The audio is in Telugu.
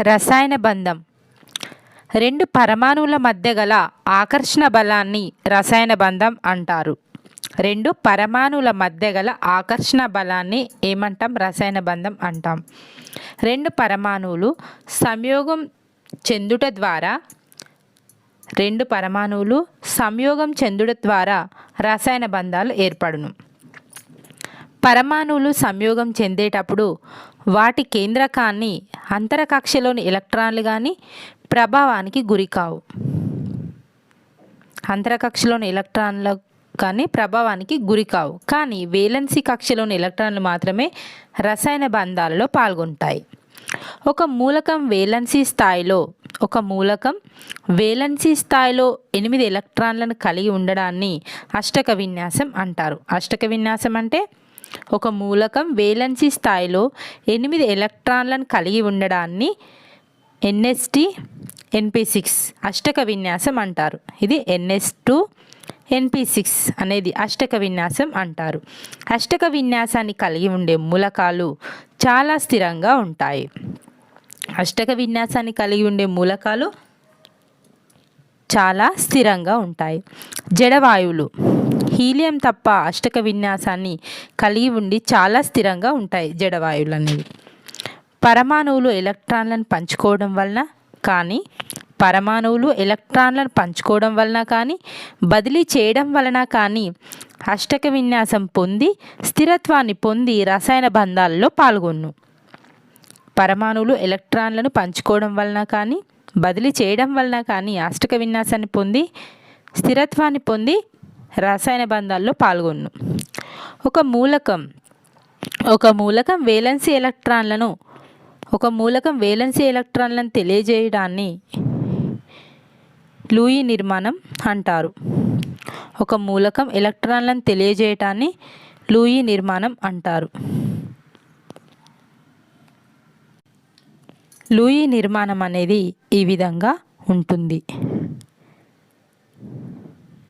రసాయన బంధం. రెండు పరమాణువుల మధ్య గల ఆకర్షణ బలాన్ని రసాయన బంధం అంటారు. రెండు పరమాణువుల మధ్య గల ఆకర్షణ బలాన్ని ఏమంటాం? రసాయన బంధం అంటాం. రెండు పరమాణువులు సంయోగం చెందుట ద్వారా రెండు పరమాణువులు సంయోగం చెందుట ద్వారా రసాయన బంధాలు ఏర్పడును. పరమాణువులు సంయోగం చెందేటప్పుడు వాటి కేంద్రకాన్ని అంతరకక్షలోని ఎలక్ట్రాన్లు కానీ ప్రభావానికి గురికావు అంతరకక్షలోని ఎలక్ట్రాన్ల కానీ ప్రభావానికి గురికావు కానీ వేలన్సీ కక్షలోని ఎలక్ట్రాన్లు మాత్రమే రసాయన బంధాలలో పాల్గొంటాయి. ఒక మూలకం వేలన్సీ స్థాయిలో ఒక మూలకం వేలన్సీ స్థాయిలో ఎనిమిది ఎలక్ట్రాన్లను కలిగి ఉండడాన్ని అష్టక విన్యాసం అంటారు. అష్టక విన్యాసం అంటే ఒక మూలకం వేలన్సీ స్థాయిలో ఎనిమిది ఎలక్ట్రాన్లను కలిగి ఉండడాన్ని ఎన్ఎస్టి ఎన్పి సిక్స్ అష్టక విన్యాసం అంటారు. ఇది ఎన్ఎస్ టూ ఎన్పి సిక్స్ అనేది అష్టక విన్యాసం అంటారు. అష్టక విన్యాసాన్ని కలిగి ఉండే మూలకాలు చాలా స్థిరంగా ఉంటాయి. అష్టక విన్యాసాన్ని కలిగి ఉండే మూలకాలు చాలా స్థిరంగా ఉంటాయి. జడవాయువులు. హీలియం తప్ప అష్టక విన్యాసాన్ని కలిగి ఉండి చాలా స్థిరంగా ఉంటాయి జడవాయువులు అనేవి పరమాణువులు ఎలక్ట్రాన్లను పంచుకోవడం వలన కానీ పరమాణువులు ఎలక్ట్రాన్లను పంచుకోవడం వలన కానీ బదిలీ చేయడం వలన కానీ అష్టక విన్యాసం పొంది స్థిరత్వాన్ని పొంది రసాయన బంధాలలో పాల్గొను పరమాణువులు ఎలక్ట్రాన్లను పంచుకోవడం వలన కానీ బదిలీ చేయడం వలన కానీ అష్టక విన్యాసాన్ని పొంది స్థిరత్వాన్ని పొంది రసాయన బంధాల్లో పాల్గొను ఒక మూలకం ఒక మూలకం వేలన్సీ ఎలక్ట్రాన్లను ఒక మూలకం వేలన్సీ ఎలక్ట్రాన్లను తెలియజేయడాన్ని లూయి నిర్మాణం అంటారు. ఒక మూలకం ఎలక్ట్రాన్లను తెలియజేయటాన్ని లూయి నిర్మాణం అంటారు. లూయి నిర్మాణం అనేది ఈ విధంగా ఉంటుంది.